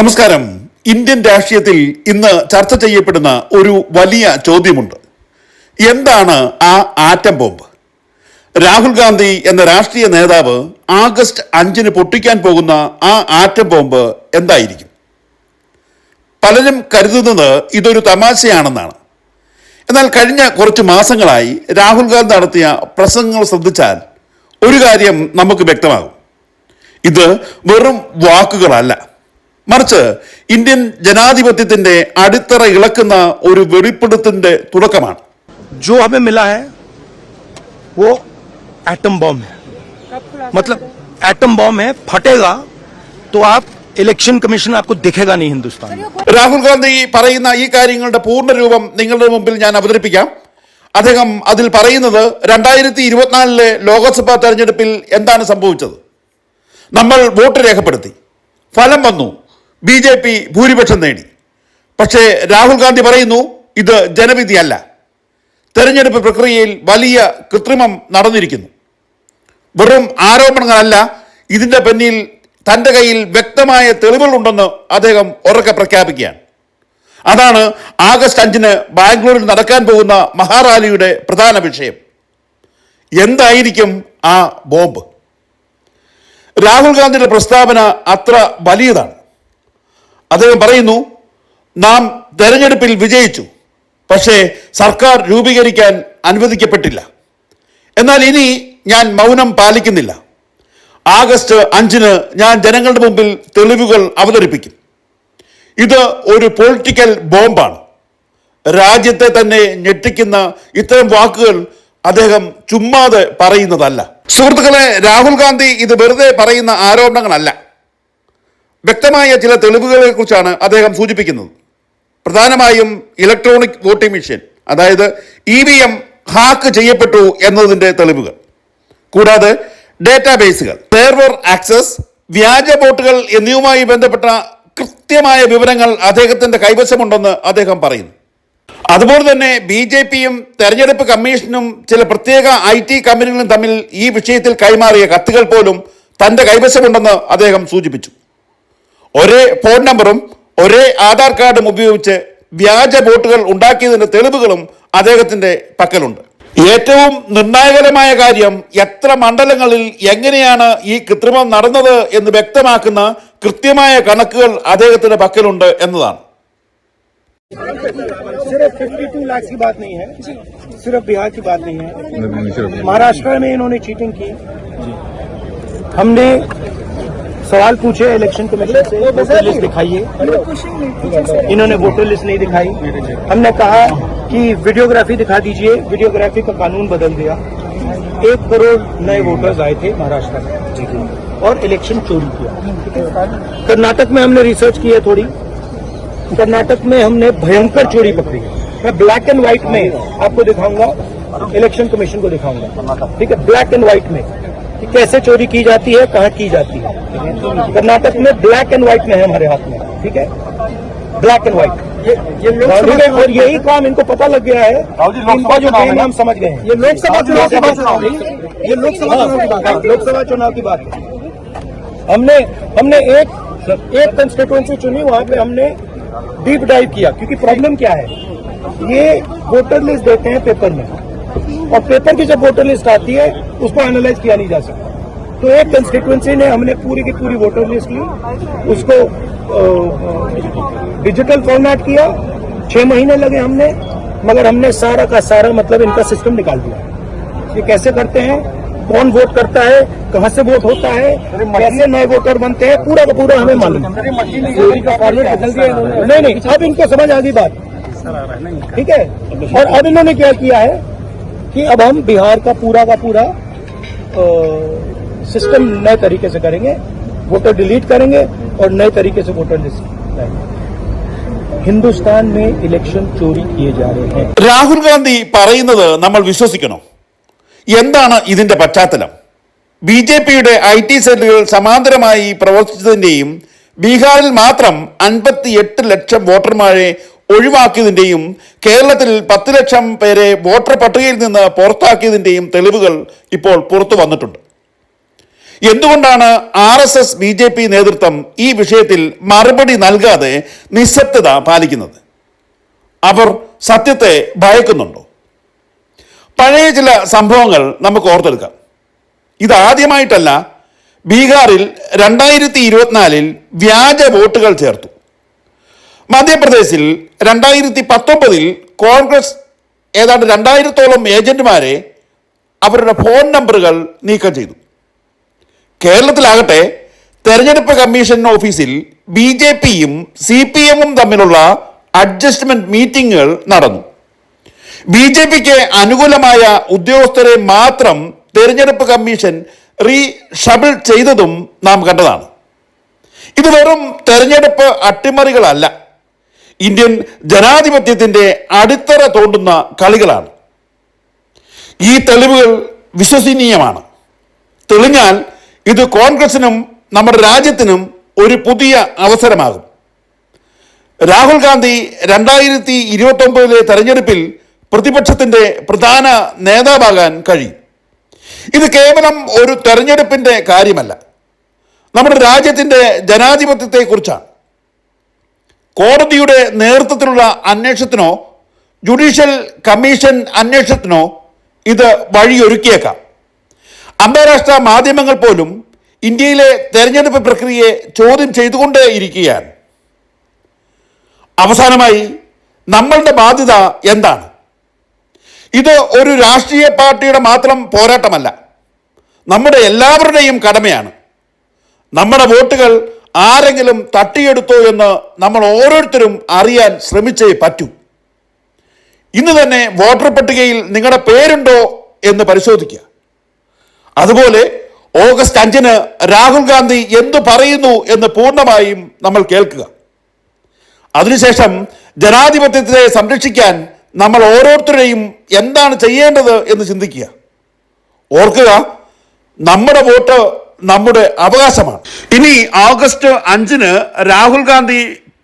നമസ്കാരം. ഇന്ത്യൻ രാഷ്ട്രീയത്തിൽ ഇന്ന് ചർച്ച ചെയ്യപ്പെടുന്ന ഒരു വലിയ ചോദ്യമുണ്ട്. എന്താണ് ആ ആറ്റം ബോംബ്? രാഹുൽ ഗാന്ധി എന്ന രാഷ്ട്രീയ നേതാവ് ആഗസ്റ്റ് അഞ്ചിന് പൊട്ടിക്കാൻ പോകുന്ന ആ ആറ്റം ബോംബ് എന്തായിരിക്കും? പലരും കരുതുന്നത് ഇതൊരു തമാശയാണെന്നാണ്. എന്നാൽ കഴിഞ്ഞ കുറച്ച് മാസങ്ങളായി രാഹുൽ ഗാന്ധി നടത്തിയ പ്രസംഗങ്ങൾ ശ്രദ്ധിച്ചാൽ ഒരു കാര്യം നമുക്ക് വ്യക്തമാകും. ഇത് വെറും വാക്കുകളല്ല. മറിച്ച് ഇന്ത്യൻ ജനാധിപത്യത്തിന്റെ അടിത്തറ ഇളക്കുന്ന ഒരു വെളിപ്പെടുത്തിന്റെ തുടക്കമാണ്. ജോ ഹമേ മിലാ ഹെ വോ ആറ്റം ബോംബ് മത്ലബ് ആറ്റം ബോംബ് ഹെ ഫട്ടേഗാ തോ ആപ് ഇലക്ഷൻ കമ്മീഷൻ ആപ്കോ ദിഖേഗാ നീ ഹിന്ദുസ്ഥാൻ രാഹുൽ ഗാന്ധി പറയുന്ന ഈ കാര്യങ്ങളുടെ പൂർണ രൂപം നിങ്ങളുടെ മുമ്പിൽ ഞാൻ അവതരിപ്പിക്കാം. അദ്ദേഹം അതിൽ പറയുന്നത് രണ്ടായിരത്തി ഇരുപത്തിനാലിലെ ലോക്സഭാ തെരഞ്ഞെടുപ്പിൽ എന്താണ് സംഭവിച്ചത്? നമ്മൾ വോട്ട് രേഖപ്പെടുത്തി. ഫലം വന്നു. ബി ജെ പി ഭൂരിപക്ഷം നേടി. പക്ഷേ രാഹുൽ ഗാന്ധി പറയുന്നു ഇത് ജനവിധിയല്ല. തെരഞ്ഞെടുപ്പ് പ്രക്രിയയിൽ വലിയ കൃത്രിമം നടന്നിരിക്കുന്നു. വെറും ആരോപണങ്ങളല്ല ഇതിന്റെ പിന്നിൽ തന്റെ കയ്യിൽ വ്യക്തമായ തെളിവുകളുണ്ടെന്ന് അദ്ദേഹം ഉറക്കെ പ്രഖ്യാപിക്കുകയാണ്. അതാണ് ആഗസ്റ്റ് അഞ്ചിന് ബാംഗ്ലൂരിൽ നടക്കാൻ പോകുന്ന മഹാറാലിയുടെ പ്രധാന വിഷയം. എന്തായിരിക്കും ആ ബോംബ്? രാഹുൽ ഗാന്ധിയുടെ പ്രസ്താവന അത്ര വലിയതാണ്. അദ്ദേഹം പറയുന്നു നാം തെരഞ്ഞെടുപ്പിൽ വിജയിച്ചു പക്ഷേ സർക്കാർ രൂപീകരിക്കാൻ അനുവദിക്കപ്പെട്ടില്ല. എന്നാൽ ഇനി ഞാൻ മൗനം പാലിക്കുന്നില്ല. ആഗസ്റ്റ് അഞ്ചിന് ഞാൻ ജനങ്ങളുടെ മുമ്പിൽ തെളിവുകൾ അവതരിപ്പിക്കും. ഇത് ഒരു പൊളിറ്റിക്കൽ ബോംബാണ്. രാജ്യത്തെ തന്നെ ഞെട്ടിക്കുന്ന ഇത്തരം വാക്കുകൾ അദ്ദേഹം ചുമ്മാതെ പറയുന്നതല്ല. സുഹൃത്തുക്കളെ രാഹുൽ ഗാന്ധി ഇത് വെറുതെ പറയുന്ന ആരോപണങ്ങളല്ല. വ്യക്തമായ ചില തെളിവുകളെ കുറിച്ചാണ് അദ്ദേഹം സൂചിപ്പിക്കുന്നത്. പ്രധാനമായും ഇലക്ട്രോണിക് വോട്ടിംഗ് മെഷീൻ അതായത് ഇ വി എം ഹാക്ക് ചെയ്യപ്പെട്ടു എന്നതിന്റെ തെളിവുകൾ. കൂടാതെ ഡേറ്റാബേസുകൾ സെർവർ ആക്സസ് വ്യാജ വോട്ടുകൾ എന്നിവയുമായി ബന്ധപ്പെട്ട കൃത്യമായ വിവരങ്ങൾ അദ്ദേഹത്തിന്റെ കൈവശമുണ്ടെന്ന് അദ്ദേഹം പറയുന്നു. അതുപോലെ തന്നെ ബി ജെ പിയും തെരഞ്ഞെടുപ്പ് കമ്മീഷനും ചില പ്രത്യേക ഐ ടി കമ്പനികളും തമ്മിൽ ഈ വിഷയത്തിൽ കൈമാറിയ കത്തുകൾ പോലും തന്റെ കൈവശമുണ്ടെന്ന് അദ്ദേഹം സൂചിപ്പിച്ചു. ഒരേ ഫോൺ നമ്പറും ഒരേ ആധാർ കാർഡും ഉപയോഗിച്ച് വ്യാജ വോട്ടുകൾ ഉണ്ടാക്കിയതിന്റെ തെളിവുകളും അദ്ദേഹത്തിന്റെ പക്കലുണ്ട് ഏറ്റവും നിർണായകരമായ കാര്യം എത്ര മണ്ഡലങ്ങളിൽ എങ്ങനെയാണ് ഈ കൃത്രിമം നടന്നത് എന്ന് വ്യക്തമാക്കുന്ന കൃത്യമായ കണക്കുകൾ അദ്ദേഹത്തിന്റെ പക്കലുണ്ട് എന്നതാണ് सिर्फ 52 लाख की बात नहीं है सिर्फ बिहार की बात नहीं है महाराष्ट्र में इन्होंने चीटिंग की हमने सवाल पूछे इलेक्शन कमीशन से वोटर लिस्ट दिखाइए। इन्होंने वोटर लिस्ट नहीं दिखाई। हमने कहा कि वीडियोग्राफी दिखा दीजिए वीडियोग्राफी का कानून बदल दिया। एक करोड़ नए वोटर्स आए थे महाराष्ट्र में और इलेक्शन चोरी किया। कर्नाटक में हमने रिसर्च की है थोड़ी। कर्नाटक में हमने भयंकर चोरी पकड़ी। है मैं ब्लैक एंड व्हाइट में आपको दिखाऊँगा इलेक्शन कमीशन को दिखाऊँगा। ठीक है? ब्लैक एंड व्हाइट में। कि कैसे चोरी की जाती है कहाँ की जाती है। कर्नाटक में ब्लैक एंड व्हाइट में है हमारे हाथ में ठीक है? ब्लैक एंड व्हाइट ये ये और यही काम इनको पता लग गया है इनका जो गेम हम समझ गए हैं। ये लोकसभा चुनाव की बात ये लोकसभा चुनाव की बात है। लोकसभा चुनाव की बात है। हमने हमने एक एक कंस्टिट्यूंसी चुनी वहाँ पे हमने डीप डाइव किया क्योंकि प्रॉब्लम क्या है? ये वोटर लिस्ट देते हैं पेपर में। और पेपर की जब वोटर लिस्ट आती है उसको एनालाइज किया नहीं जा सकता। तो एक कंस्टिट्यूंसी ने हमने पूरी की पूरी वोटर लिस्ट ली उसको डिजिटल फॉर्मेट किया। छह महीने लगे हमने मगर हमने सारा का सारा मतलब इनका सिस्टम निकाल दिया। ये कैसे करते हैं? कौन वोट करता है? कहाँ से वोट होता है? कैसे नए वोटर बनते हैं? पूरा का पूरा हमें मालूम। नहीं नहीं अब इनको समझ आ गई बात। ठीक है? और अब इन्होंने क्या किया है? कि अब हम बिहार का पूरा का पूरा अ, सिस्टम नए तरीके से करेंगे वोटर डिलीट करेंगे और नए तरीके से वोटर लिस्ट लाएंगे हिंदुस्तान में इलेक्शन चोरी किए जा रहे हैं രാഹുൽ ഗാന്ധി പറയുന്നത് നമ്മൾ വിശ്വസിക്കണോ എന്താണ് ഇതിന്റെ പശ്ചാത്തലം ബി ജെ പിയുടെ ഐ ടി സെല്ലുകൾ സമാന്തരമായി പ്രവർത്തിച്ചതിന്റെയും ബീഹാറിൽ മാത്രം അൻപത്തി എട്ട് ലക്ഷം വോട്ടർമാരെ ഒഴിവാക്കിയതിന്റെയും കേരളത്തിൽ പത്ത് ലക്ഷം പേരെ വോട്ടർ പട്ടികയിൽ നിന്ന് പുറത്താക്കിയതിന്റെയും തെളിവുകൾ ഇപ്പോൾ പുറത്തു വന്നിട്ടുണ്ട്. എന്തുകൊണ്ടാണ് R S S B J P നേതൃത്വം ഈ വിഷയത്തിൽ മറുപടി നൽകാതെ നിശബ്ദത പാലിക്കുന്നത്? അവർ സത്യത്തെ ഭയക്കുന്നുണ്ടോ? പഴയ ചില സംഭവങ്ങൾ നമുക്ക് ഓർത്തെടുക്കാം. ഇതാദ്യമായിട്ടല്ല ബീഹാറിൽ രണ്ടായിരത്തി ഇരുപത്തിനാലിൽ വ്യാജ വോട്ടുകൾ ചേർത്തു. മധ്യപ്രദേശിൽ രണ്ടായിരത്തി പത്തൊമ്പതിൽ കോൺഗ്രസ് ഏതാണ്ട് രണ്ടായിരത്തോളം ഏജന്റുമാരെ അവരുടെ ഫോൺ നമ്പറുകൾ നീക്കം ചെയ്തു. കേരളത്തിലാകട്ടെ തെരഞ്ഞെടുപ്പ് കമ്മീഷൻ ഓഫീസിൽ ബി ജെ പിയും സി പി എമ്മും തമ്മിലുള്ള അഡ്ജസ്റ്റ്മെന്റ് മീറ്റിംഗുകൾ നടന്നു. ബി ജെ പിക്ക് അനുകൂലമായ ഉദ്യോഗസ്ഥരെ മാത്രം തെരഞ്ഞെടുപ്പ് കമ്മീഷൻ റീ ഷബിൾ ചെയ്തതും നാം കണ്ടതാണ്. ഇത് വെറും തെരഞ്ഞെടുപ്പ് അട്ടിമറികളല്ല. ഇന്ത്യൻ ജനാധിപത്യത്തിന്റെ അടിത്തറ തോണ്ടുന്ന കളികളാണ്. ഈ തെളിവുകൾ വിശ്വസനീയമാണ്. തെളിഞ്ഞാൽ ഇത് കോൺഗ്രസിനും നമ്മുടെ രാജ്യത്തിനും ഒരു പുതിയ അവസരമാകും. രാഹുൽ ഗാന്ധി രണ്ടായിരത്തി ഇരുപത്തി ഒമ്പതിലെ തെരഞ്ഞെടുപ്പിൽ പ്രതിപക്ഷത്തിന്റെ പ്രധാന നേതാവാകാൻ കഴിയും. ഇത് കേവലം ഒരു തെരഞ്ഞെടുപ്പിന്റെ കാര്യമല്ല. നമ്മുടെ രാജ്യത്തിന്റെ ജനാധിപത്യത്തെക്കുറിച്ചാണ്. കോടതിയുടെ നേതൃത്വത്തിലുള്ള അന്വേഷണത്തിനോ ജുഡീഷ്യൽ കമ്മീഷൻ അന്വേഷണത്തിനോ ഇത് വഴിയൊരുക്കിയേക്കാം. അന്താരാഷ്ട്ര മാധ്യമങ്ങൾ പോലും ഇന്ത്യയിലെ തെരഞ്ഞെടുപ്പ് പ്രക്രിയയെ ചോദ്യം ചെയ്തുകൊണ്ടേ ഇരിക്കുകയാണ്. അവസാനമായി നമ്മളുടെ ബാധ്യത എന്താണ്? ഇത് ഒരു രാഷ്ട്രീയ പാർട്ടിയുടെ മാത്രം പോരാട്ടമല്ല. നമ്മുടെ എല്ലാവരുടെയും കടമയാണ്. നമ്മുടെ വോട്ടുകൾ ആരെങ്കിലും തട്ടിയെടുത്തോ എന്ന് നമ്മൾ ഓരോരുത്തരും അറിയാൻ ശ്രമിച്ചേ പറ്റൂ. ഇന്ന് തന്നെ വോട്ടർ പട്ടികയിൽ നിങ്ങളുടെ പേരുണ്ടോ എന്ന് പരിശോധിക്കുക. അതുപോലെ ഓഗസ്റ്റ് അഞ്ചിന് രാഹുൽ ഗാന്ധി എന്തു പറയുന്നു എന്ന് പൂർണമായും നമ്മൾ കേൾക്കുക. അതിനുശേഷം ജനാധിപത്യത്തെ സംരക്ഷിക്കാൻ നമ്മൾ ഓരോരുത്തരെയും എന്താണ് ചെയ്യേണ്ടത് എന്ന് ചിന്തിക്കുക. ഓർക്കുക നമ്മുടെ വോട്ട് നമ്മുടെ അവകാശമാണ് ഇനി ഓഗസ്റ്റ് അഞ്ചിന് രാഹുൽ ഗാന്ധി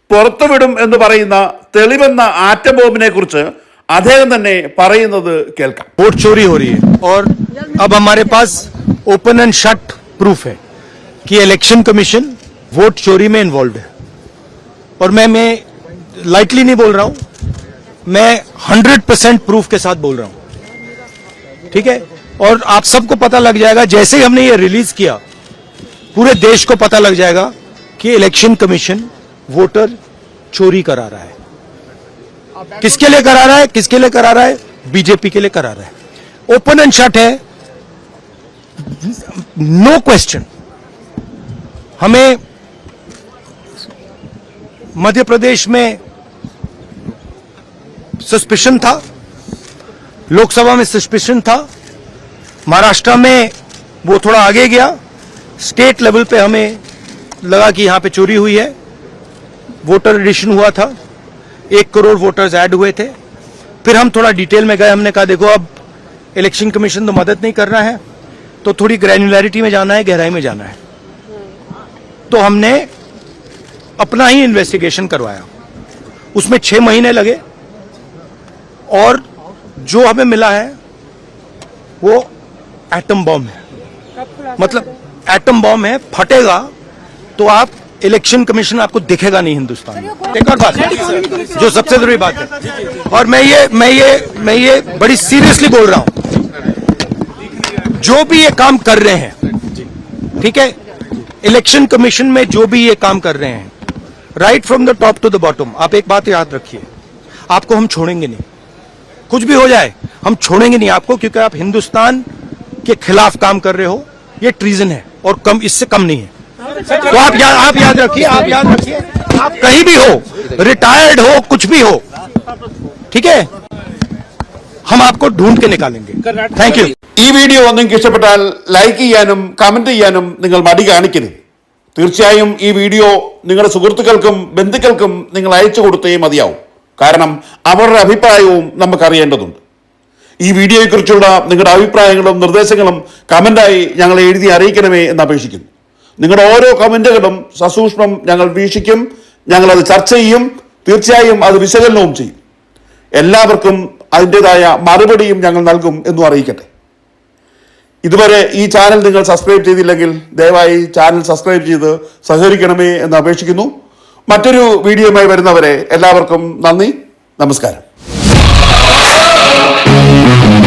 പുറത്തുവിടും എന്ന് പറയുന്ന തെളിവെന്ന ആറ്റം ബോംബിനെ കുറിച്ച് അദ്ദേഹം തന്നെ പറയുന്നത് കേൾക്കാം वोट चोरी हो रही है और अब हमारे पास ओपन एंड शट प्रूफ है कि इलेक्शन कमीशन वोट चोरी में इन्वॉल्व है और मैं मैं लाइटली नहीं बोल रहा हूं मैं 100 परसेंट प्रूफ के साथ बोल रहा हूं ठीक है और आप सबको पता लग जाएगा जैसे ही हमने ये रिलीज किया पूरे देश को पता लग जाएगा कि इलेक्शन कमीशन वोटर चोरी करा रहा है। किसके लिए करा रहा है? किसके लिए करा रहा है? बीजेपी के लिए करा रहा है। ओपन एंड शट है। नो क्वेश्चन हमें मध्य प्रदेश में सस्पिशन था। लोकसभा में सस्पिशन था। महाराष्ट्र में वो थोड़ा आगे गया। स्टेट लेवल पे हमें लगा कि यहाँ पे चोरी हुई है। वोटर एडिशन हुआ था। एक करोड़ वोटर्स ऐड हुए थे। फिर हम थोड़ा डिटेल में गए हमने कहा देखो अब इलेक्शन कमीशन तो मदद नहीं कर रहा है तो थोड़ी ग्रैन्युलरिटी में जाना है गहराई में जाना है। तो हमने अपना ही इन्वेस्टिगेशन करवाया। उसमें छह महीने लगे और जो हमें मिला है वो एटम बॉम्ब है। मतलब एटम बॉम्ब है फटेगा तो आप इलेक्शन कमीशन आपको दिखेगा नहीं हिंदुस्तान में। एक और बात जो सबसे ज़रूरी बात है। और मैं ये मैं ये मैं ये बड़ी सीरियसली बोल रहा हूँ। जो भी ये काम कर रहे हैं ठीक है? इलेक्शन कमीशन में जो भी ये काम कर रहे हैं right from the top to the bottom आप एक बात याद रखिए। आपको हम छोड़ेंगे नहीं। कुछ भी हो जाए हम छोड़ेंगे नहीं आपको क्योंकि आप हिंदुस्तान के खिलाफ काम कर रहे हो। ये ट्रीजन है। और कम इससे कम नहीं है तो आप याद आप याद रखिए आप याद रखिए आप कहीं भी हो रिटायर्ड हो कुछ भी हो ठीक है हम आपको ढूंढ के निकालेंगे थैंक यू ഈ വീഡിയോ നിങ്ങൾക്ക് ഇഷ്ടപ്പെട്ടാൽ ലൈക്ക് ചെയ്യാനും കമന്റ് ചെയ്യാനും നിങ്ങൾ മടി കാണിക്കരുത് തീർച്ചയായും ഈ വീഡിയോ നിങ്ങളുടെ സുഹൃത്തുക്കൾക്കും ബന്ധുക്കൾക്കും നിങ്ങൾ അയച്ചു കൊടുത്തേ മതിയാവും കാരണം അവരുടെ അഭിപ്രായവും നമുക്ക് അറിയേണ്ടതുണ്ട് ഈ വീഡിയോയെക്കുറിച്ചുള്ള നിങ്ങളുടെ അഭിപ്രായങ്ങളും നിർദ്ദേശങ്ങളും കമന്റായി ഞങ്ങളെ എഴുതി അറിയിക്കണമേ എന്ന് അപേക്ഷിക്കുന്നു. നിങ്ങളുടെ ഓരോ കമന്റുകളും സസൂക്ഷ്മം ഞങ്ങൾ വീക്ഷിക്കും ഞങ്ങളത് ചർച്ച ചെയ്യും തീർച്ചയായും അത് വിശകലനവും ചെയ്യും. എല്ലാവർക്കും അതിന്റെതായ മറുപടിയും ഞങ്ങൾ നൽകും എന്നും അറിയിക്കട്ടെ. ഇതുവരെ ഈ ചാനൽ നിങ്ങൾ സബ്സ്ക്രൈബ് ചെയ്തില്ലെങ്കിൽ ദയവായി ചാനൽ സബ്സ്ക്രൈബ് ചെയ്ത് സഹകരിക്കണമേ എന്ന് അപേക്ഷിക്കുന്നു. മറ്റൊരു വീഡിയോയുമായി വരുന്നവരെ എല്ലാവർക്കും നന്ദി നമസ്കാരം. Thank you.